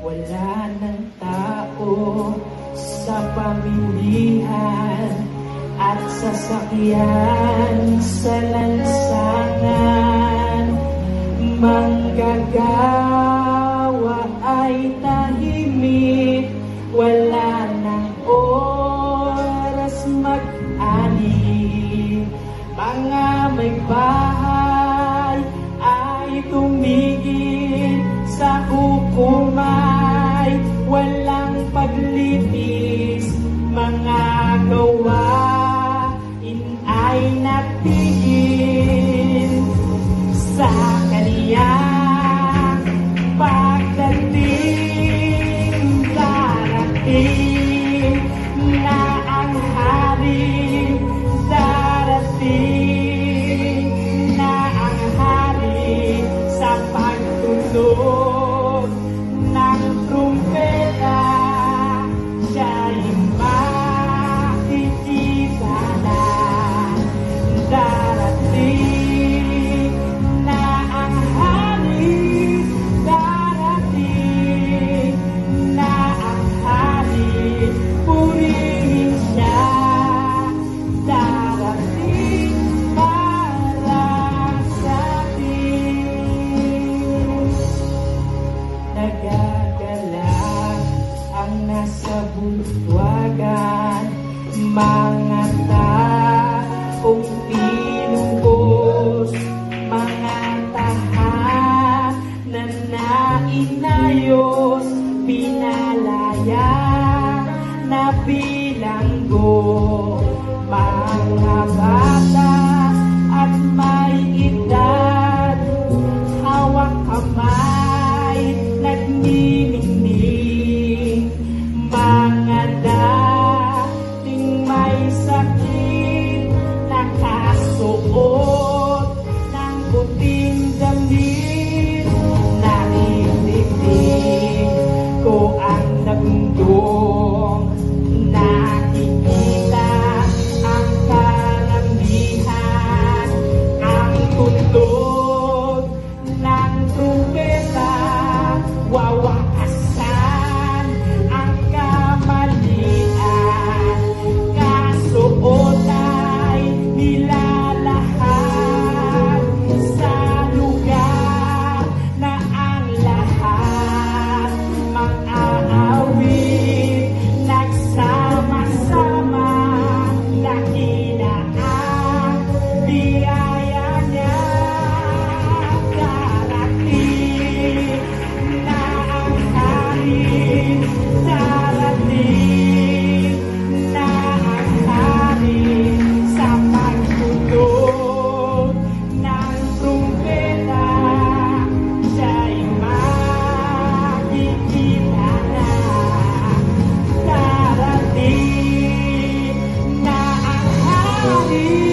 Wala ng tao sa pamilihan at sasakyan sa lansangan. Manggagawa ay tahimik, wala ng oras mag-ani. Mga may bahay yeah. have I see.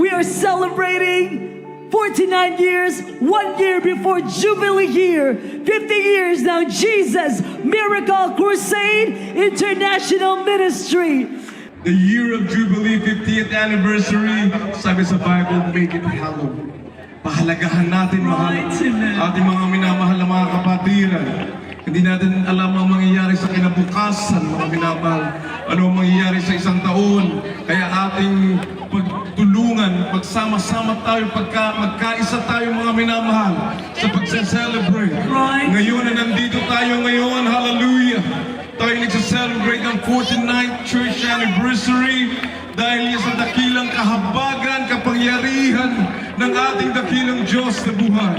We are celebrating 49 years, one year before Jubilee year, 50 years now, Jesus Miracle Crusade International Ministry. The year of Jubilee 50th anniversary, sabi sa Bible, make it hallowed. Pahalagahan natin, mahal, ating mga minamahal na mga kapatiran. Hindi natin alam ang mangyayari sa kinabukasan, mga minamahal. Ano ang mangyayari sa isang taon. Kaya ating pag pagsama-sama tayo, pagka, magkaisa tayo mga minamahal sa pagse-celebrate. Ngayon na nandito tayo ngayon, hallelujah. Tayo nagsa-celebrate ang 49th church anniversary dahil yan sa dakilang kahabagan, kapangyarihan ng ating dakilang Diyos na buhay.